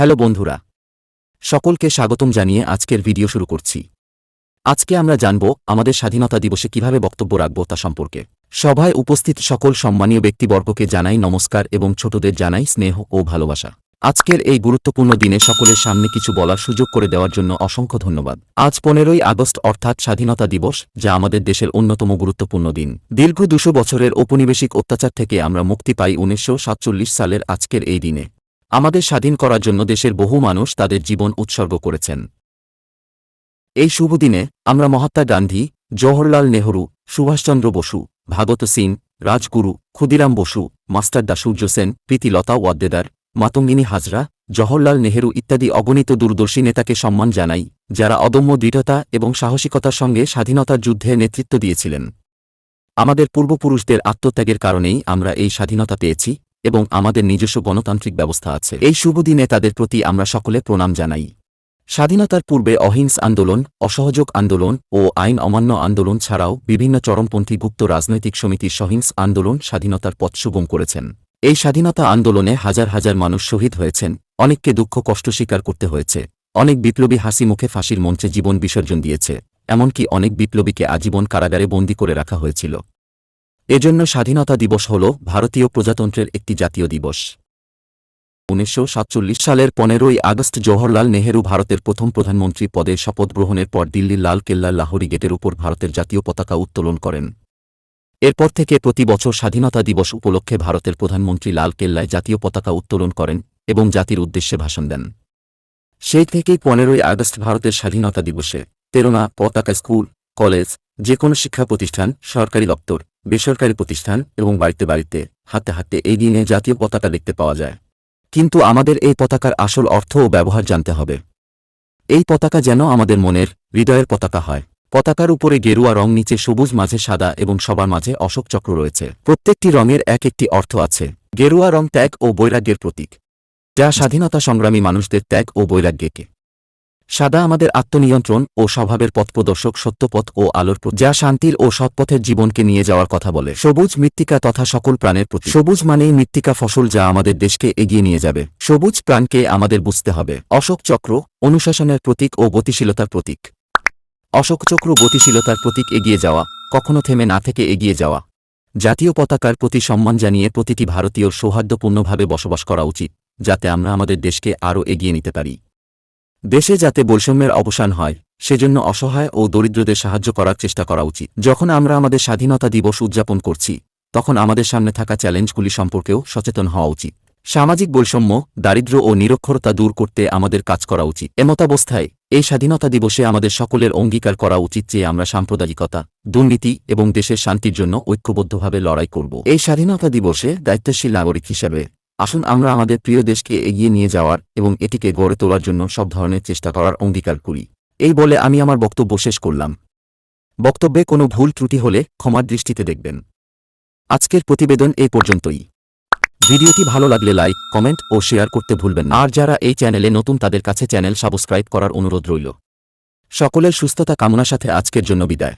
Hello বন্ধুরা, সকলকে স্বাগতম জানিয়ে আজকের ভিডিও শুরু করছি। আজকে আমরা জানব আমাদের স্বাধীনতা দিবসে কীভাবে বক্তব্য রাখব তা সম্পর্কে। সভায় উপস্থিত সকল সম্মানীয় ব্যক্তিবর্গকে জানাই নমস্কার এবং ছোটদের জানাই স্নেহ ও ভালোবাসা। আজকের এই গুরুত্বপূর্ণ দিনে সকলের সামনে কিছু বলার সুযোগ করে দেওয়ার জন্য অসংখ্য ধন্যবাদ। আজ পনেরোই আগস্ট অর্থাৎ স্বাধীনতা দিবস, যা আমাদের দেশের অন্যতম গুরুত্বপূর্ণ দিন। দীর্ঘ দুশো বছরের ঔপনিবেশিক অত্যাচার থেকে আমরা মুক্তি পাই উনিশশো সাতচল্লিশ সালের আজকের এই দিনে। আমাদের স্বাধীন করার জন্য দেশের বহু মানুষ তাদের জীবন উৎসর্গ করেছেন। এই শুভ দিনে আমরা মহাত্মা গান্ধী, জওহরলাল নেহরু, সুভাষচন্দ্র বসু, ভাগত সিং, রাজগুরু, ক্ষুদিরাম বসু মাস্টারদা সূর্য সেন প্রীতিলতা ওয়াদ্দেদার মাতঙ্গিনী হাজরা, জওহরলাল নেহরু ইত্যাদি অগণিত দূরদর্শী নেতাকে সম্মান জানাই, যারা অদম্য দৃঢ়তা এবং সাহসিকতার সঙ্গে স্বাধীনতার যুদ্ধে নেতৃত্ব দিয়েছিলেন। আমাদের পূর্বপুরুষদের আত্মত্যাগের কারণেই আমরা এই স্বাধীনতা পেয়েছি। এবং আমাদের নিজস্ব গণতান্ত্রিক ব্যবস্থা আছে। এই শুভ দিনে তাদের প্রতি আমরা সকলে প্রণাম জানাই। স্বাধীনতার পূর্বে অহিংস আন্দোলন, অসহযোগ আন্দোলন ও আইন অমান্য আন্দোলন ছাড়াও বিভিন্ন চরমপন্থী গুপ্ত রাজনৈতিক সমিতির সহিংস আন্দোলন স্বাধীনতার পথ সুগম করেছেন। এই স্বাধীনতা আন্দোলনে হাজার হাজার মানুষ শহীদ হয়েছেন, অনেককে দুঃখ কষ্ট স্বীকার করতে হয়েছে, অনেক বিপ্লবী হাসি মুখে ফাঁসির মঞ্চে জীবন বিসর্জন দিয়েছে, এমনকি অনেক বিপ্লবীকে আজীবন কারাগারে বন্দী করে রাখা হয়েছিল। এজন্য স্বাধীনতা দিবস হল ভারতীয় প্রজাতন্ত্রের একটি জাতীয় দিবস। উনিশশো সাতচল্লিশ সালের পনেরোই আগস্ট জওহরলাল নেহেরু ভারতের প্রথম প্রধানমন্ত্রী পদে শপথ গ্রহণের পর দিল্লির লাল কেল্লার লাহোরি গেটের উপর ভারতের জাতীয় পতাকা উত্তোলন করেন। এরপর থেকে প্রতি বছর স্বাধীনতা দিবস উপলক্ষে ভারতের প্রধানমন্ত্রী লাল কেল্লায় জাতীয় পতাকা উত্তোলন করেন এবং জাতির উদ্দেশ্যে ভাষণ দেন। সেই থেকেই পনেরোই আগস্ট ভারতের স্বাধীনতা দিবসে, তেরোনা পতাকা স্কুল, কলেজ যে কোনো শিক্ষা প্রতিষ্ঠান, সরকারি দপ্তর বেসরকারি প্রতিষ্ঠান এবং বাড়িতে বাড়িতে, হাতে হাতে এই দিনে জাতীয় পতাকা দেখতে পাওয়া যায়। কিন্তু আমাদের এই পতাকার আসল অর্থ ও ব্যবহার জানতে হবে। এই পতাকা যেন আমাদের মনের, হৃদয়ের পতাকা হয়। পতাকার উপরে গেরুয়া রং, নিচে সবুজ, মাঝে সাদা এবং সবার মাঝে অশোক চক্র রয়েছে। প্রত্যেকটি রঙের এক একটি অর্থ আছে। গেরুয়া রং ত্যাগ ও বৈরাগ্যের প্রতীক। যা স্বাধীনতা সংগ্রামী মানুষদের ত্যাগ ও বৈরাগ্যকে সাদা আমাদের আত্মনিয়ন্ত্রণ ও স্বভাবের পথপ্রদর্শক, সত্যপথ ও আলোর যা শান্তির ও সৎপথের জীবনকে নিয়ে যাওয়ার কথা বলে। সবুজ মৃত্তিকা তথা সকল প্রাণের প্রতি। সবুজ মানেই মৃত্তিকা ফসল যা আমাদের দেশকে এগিয়ে নিয়ে যাবে। সবুজ প্রাণকে আমাদের বুঝতে হবে। অশোক চক্র অনুশাসনের প্রতীক ও গতিশীলতার প্রতীক। অশোক চক্র গতিশীলতার প্রতীক এগিয়ে যাওয়া, কখনো থেমে না থেকে এগিয়ে যাওয়া। জাতীয় পতাকার প্রতি সম্মান জানিয়ে প্রতিটি ভারতীয় সৌহার্দ্যপূর্ণভাবে বসবাস করা উচিত, যাতে আমরা আমাদের দেশকে আরও এগিয়ে নিতে পারি। দেশে যাতে বৈষম্যের অবসান হয়, সেজন্য অসহায় ও দরিদ্রদের সাহায্য করার চেষ্টা করা উচিত। যখন আমরা আমাদের স্বাধীনতা দিবস উদযাপন করছি, তখন আমাদের সামনে থাকা চ্যালেঞ্জগুলি সম্পর্কেও সচেতন হওয়া উচিত। সামাজিক বৈষম্য দারিদ্র্য ও নিরক্ষরতা দূর করতে আমাদের কাজ করা উচিত। এমতাবস্থায়, এই স্বাধীনতা দিবসে আমাদের সকলের অঙ্গীকার করা উচিত যে আমরা সাম্প্রদায়িকতা, দুর্নীতি এবং দেশের শান্তির জন্য ঐক্যবদ্ধভাবে লড়াই করব। এই স্বাধীনতা দিবসে দায়িত্বশীল নাগরিক হিসেবে আসুন আমরা আমাদের প্রিয় দেশকে এগিয়ে নিয়ে যাওয়ার এবং এটিকে গড়ে তোলার জন্য সব ধরনের চেষ্টা করার অঙ্গীকার করি। এই বলে আমি আমার বক্তব্য শেষ করলাম। বক্তব্যে কোনো ভুল ত্রুটি হলে ক্ষমার দৃষ্টিতে দেখবেন। আজকের প্রতিবেদন এই পর্যন্তই। ভিডিওটি ভালো লাগলে লাইক, কমেন্ট ও শেয়ার করতে ভুলবেন না। আর যারা এই চ্যানেলে নতুন তাদের কাছে চ্যানেল সাবস্ক্রাইব করার অনুরোধ রইল। সকলের সুস্থতা কামনার সাথে আজকের জন্য বিদায়।